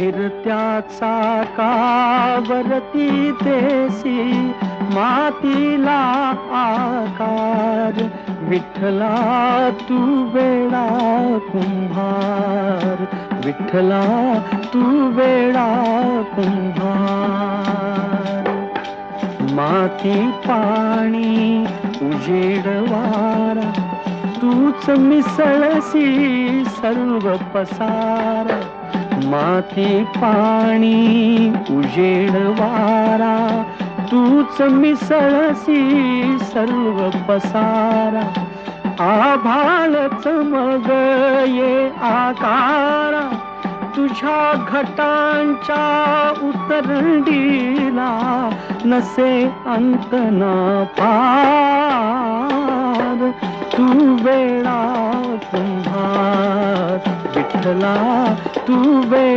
फिरत्याचा कावरती तेसी मातीला आकार विठला तू वेळा कुंभार विठला तू वेळा कुंभार. माती पाणी उजेड वारा तूच मिसळसी सर्व पसार. माती पाणी उजेड वारा तूच मिसळसी सर्व पसारा. आभाळच मग ये आकारा तुझ्या घटांच्या उतरडीला नसे अंत पार. तू वेळा कुंभार तू वेळा